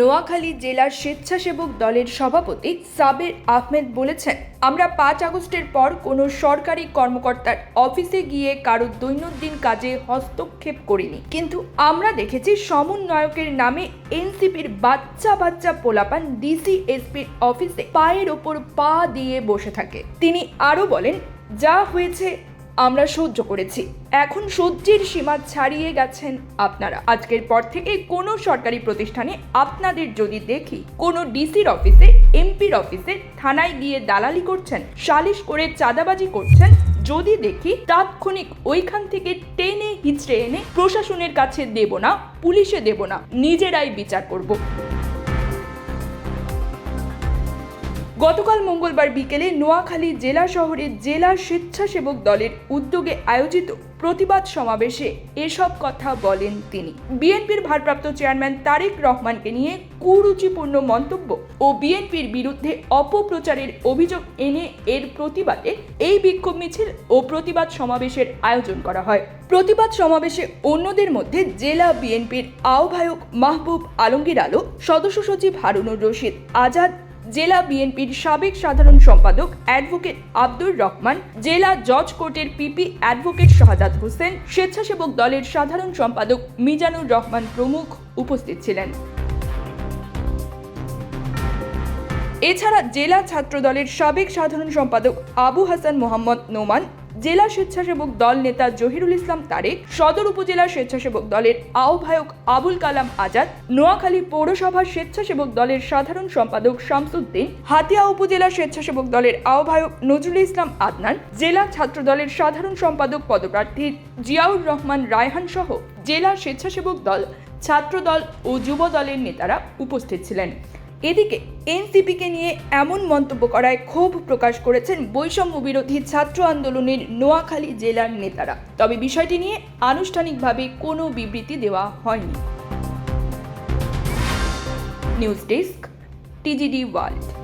নোয়াখালী জেলার স্বেচ্ছাসেবক দলের সভাপতি সাবের আহমেদ বলেছেন, আমরা পাঁচ আগস্টের পর কোনো সরকারি কর্মকর্তার অফিসে গিয়ে কারও দৈনন্দিন কাজে হস্তক্ষেপ করিনি। কিন্তু আমরা দেখেছি সমন্বয়কের নামে এনসিপির বাচ্চা বাচ্চা পোলাপান ডিসি এসপির অফিসে পায়ের ওপর পা দিয়ে বসে থাকে। তিনি আরও বলেন, যা হয়েছে আমরা সহ্য করেছি। এখন সহ্যের সীমা ছাড়িয়ে গেছেন আপনারা। আজকের পর থেকে কোনো সরকারি প্রতিষ্ঠানে আপনাদের যদি দেখি, কোনো ডিসির অফিসে, এমপির অফিসে থানায় গিয়ে দালালি করছেন, সালিশ করে চাঁদাবাজি করছেন, যদি দেখি তাৎক্ষণিক ওইখান থেকে টেনে হিচড়ে এনে প্রশাসনের কাছে দেব না, পুলিশে দেব না, নিজেরাই বিচার করব। গতকাল মঙ্গলবার বিকেলে নোয়াখালী জেলা শহরে জেলা স্বেচ্ছাসেবক দলের উদ্যোগে আয়োজিত প্রতিবাদ সমাবেশে এসব কথা বলেন তিনি। বিএনপির ভারপ্রাপ্ত চেয়ারম্যান তারেক রহমানকে নিয়ে কুরুচিপূর্ণ মন্তব্য ও বিএনপির বিরুদ্ধে অপপ্রচারের অভিযোগ এনে এর প্রতিবাদে এই বিক্ষোভ মিছিল ও প্রতিবাদ সমাবেশের আয়োজন করা হয়। প্রতিবাদ সমাবেশে অন্যদের মধ্যে জেলা বিএনপির আহ্বায়ক মাহবুব আলমগীর আলো সদস্য সচিব হারুনুর রশিদ আজাদ জেলা বিএনপির সাবেক সাধারণ সম্পাদক অ্যাডভোকেট আব্দুর রহমান, জেলা জজ কোর্টের পিপি অ্যাডভোকেট শাহাদাত হোসেন, স্বেচ্ছাসেবক দলের সাধারণ সম্পাদক মিজানুর রহমান প্রমুখ উপস্থিত ছিলেন। এছাড়া জেলা ছাত্র দলের সাবেক সাধারণ সম্পাদক আবু হাসান মোহাম্মদ নোমান, জেলা স্বেচ্ছাসেবক দল নেতা জহিরুল ইসলাম তারেক, সদর উপজেলা স্বেচ্ছাসেবক দলের আহ্বায়ক আবুল কালাম আজাদ, নোয়াখালী পৌরসভার স্বেচ্ছাসেবক দলের সাধারণ সম্পাদক শামসুদ্দিন, হাতিয়া উপজেলা স্বেচ্ছাসেবক দলের আহ্বায়ক নজরুল ইসলাম আদনান, জেলা ছাত্র দলের সাধারণ সম্পাদক পদপ্রার্থী জিয়াউর রহমান রায়হান সহ জেলা স্বেচ্ছাসেবক দল ছাত্র দল ও যুব দলের নেতারা উপস্থিত ছিলেন। এদিকে এনসিপিকে নিয়ে এমন মন্তব্য করায় ক্ষোভ প্রকাশ করেছেন বৈষম্য বিরোধী ছাত্র আন্দোলনের নোয়াখালী জেলার নেতারা। তবে বিষয়টি নিয়ে আনুষ্ঠানিকভাবে কোনো বিবৃতি দেওয়া হয়নি। News desk, TGD world.